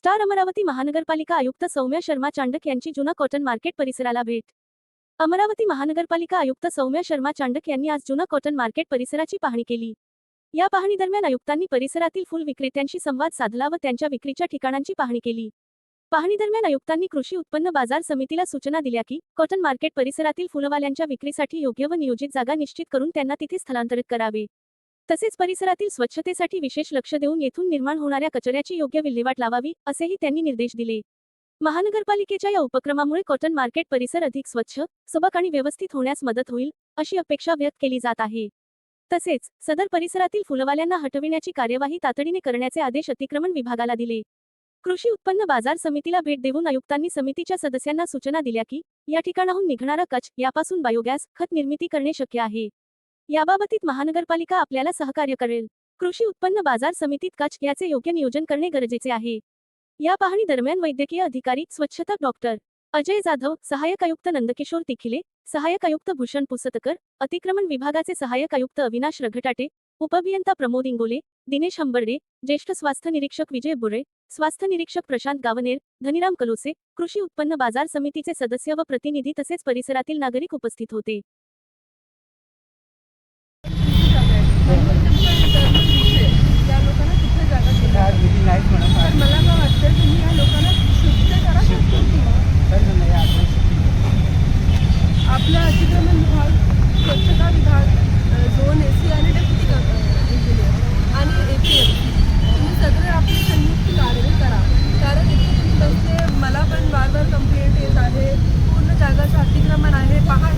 Star Amravati महानगरपालिका आयुक्त सौम्य शर्मा चांडक यांची जुना कॉटन मार्केट परिसराला भेट. अमरावती महानगरपालिका आयुक्त सौम्य शर्मा चांडक यांनी आज जुना कॉटन मार्केट परिसराची पाहणी केली. या पाहणीदरम्यान आयुक्तांनी परिसरातील फुल विक्रेत्यांशी संवाद साधला व त्यांच्या विक्रीच्या ठिकाणांची पाहणी केली. पाहणीदरम्यान आयुक्तांनी कृषी उत्पन्न बाजार समितीला सूचना दिल्या की कॉटन मार्केट परिसरातील फुलवाल्यांच्या विक्रीसाठी योग्य व नियोजित जागा निश्चित करून त्यांना तिथे स्थलांतरित करावे. तसेच परिसरातील स्वच्छतेसाठी विशेष लक्ष देऊन येथून निर्माण होणाऱ्या कचऱ्याची योग्य विल्हेवाट लावावी असेही त्यांनी निर्देश दिले. महानगरपालिकेच्या या उपक्रमामुळे कॉटन मार्केट परिसर अधिक स्वच्छ सुबक आणि व्यवस्थित होण्यास मदत होईल अशी अपेक्षा व्यक्त केली जात आहे. तसेच सदर परिसरातील फुलवाल्यांना हटविण्याची कार्यवाही तातडीने करण्याचे आदेश अतिक्रमण विभागाला दिले. कृषी उत्पन्न बाजार समितीला भेट देऊन आयुक्तांनी समितीच्या सदस्यांना सूचना दिल्या की या ठिकाणाहून निघणारा कच यापासून बायोगॅस खत निर्मिती करणे शक्य आहे. याबाबतीत महानगरपालिका आपल्याला सहकार्य करेल. कृषी उत्पन्न बाजार समितीत काच याचे योग्य नियोजन करणे गरजेचे आहे. या पाहणी दरम्यान वैद्यकीय अधिकारी स्वच्छता डॉक्टर अजय जाधव सहाय्यक आयुक्त नंदकिशोर तिखिले सहाय्यक आयुक्त भूषण पुसतकर अतिक्रमण विभागाचे सहाय्यक आयुक्त अविनाश रघटाटे उपभियंता प्रमोद इंगोले दिनेश हंबर्डे ज्येष्ठ स्वास्थ्य निरीक्षक विजय बुरे स्वास्थ्य निरीक्षक प्रशांत गावनेर धनीराम कलोसे कृषी उत्पन्न बाजार समितीचे सदस्य व प्रतिनिधी तसेच परिसरातील नागरिक उपस्थित होते. आपला अतिक्रमण विभाग स्वच्छता विभाग झोन ए सी आणि डेप्युटी इंजिनियर आणि ए पी एम तुम्ही सगळे आपली संयुक्त कारवाई करा. कारण इथे तुम्ही मला पण बार बार कंप्लेंट येत आहे. पूर्ण जागाचं अतिक्रमण आहे. पहा